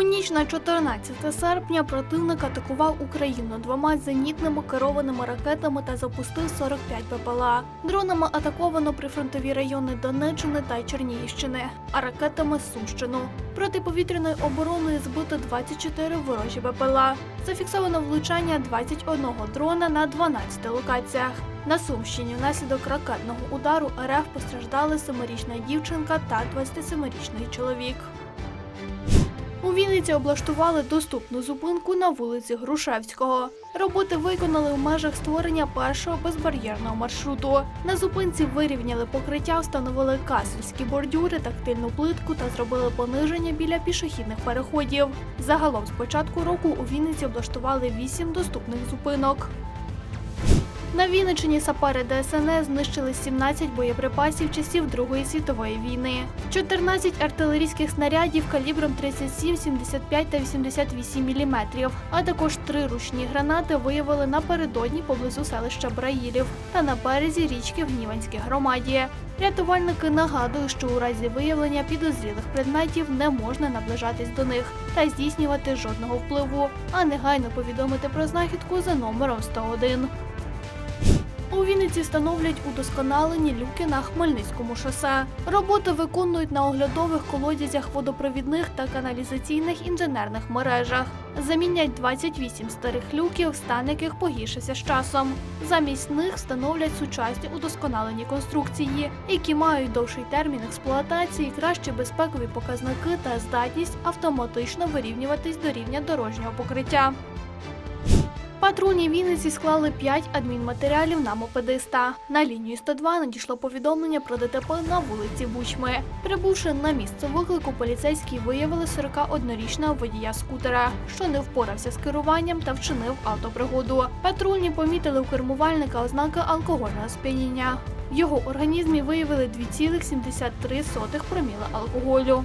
У ніч на 14 серпня противник атакував Україну двома зенітними керованими ракетами та запустив 45 БПЛА. Дронами атаковано прифронтові райони Донеччини та Чернігівщини, а ракетами Сумщину. Протиповітряною обороною збито 24 ворожі БПЛА. Зафіксовано влучання 21 дрона на 12 локаціях. На Сумщині внаслідок ракетного удару РФ постраждали 7-річна дівчинка та 27-річний чоловік. У Вінниці облаштували доступну зупинку на вулиці Грушевського. Роботи виконали в межах створення першого безбар'єрного маршруту. На зупинці вирівняли покриття, встановили касельські бордюри, тактильну плитку та зробили пониження біля пішохідних переходів. Загалом з початку року у Вінниці облаштували вісім доступних зупинок. На Вінниччині сапери ДСНС знищили 17 боєприпасів часів Другої світової війни, 14 артилерійських снарядів калібром 37, 75 та 88 мм, а також три ручні гранати виявили напередодні поблизу селища Браїлів та на березі річки в Гніванській громаді. Рятувальники нагадують, що у разі виявлення підозрілих предметів не можна наближатись до них та здійснювати жодного впливу, а негайно повідомити про знахідку за номером 101. Вінниці встановлять удосконалені люки на Хмельницькому шосе. Роботи виконують на оглядових колодязях водопровідних та каналізаційних інженерних мережах. Замінять 28 старих люків, стан яких погіршився з часом. Замість них встановлять сучасні удосконалені конструкції, які мають довший термін експлуатації, кращі безпекові показники та здатність автоматично вирівнюватись до рівня дорожнього покриття. Патрульні Вінниці склали 5 адмінматеріалів на мопедиста. На лінію 102 надійшло повідомлення про ДТП на вулиці Бучми. Прибувши на місце виклику, поліцейські виявили 41-річного водія скутера, що не впорався з керуванням та вчинив автопригоду. Патрульні помітили у кермувальника ознаки алкогольного сп'яніння. В його організмі виявили 2,73 проміла алкоголю.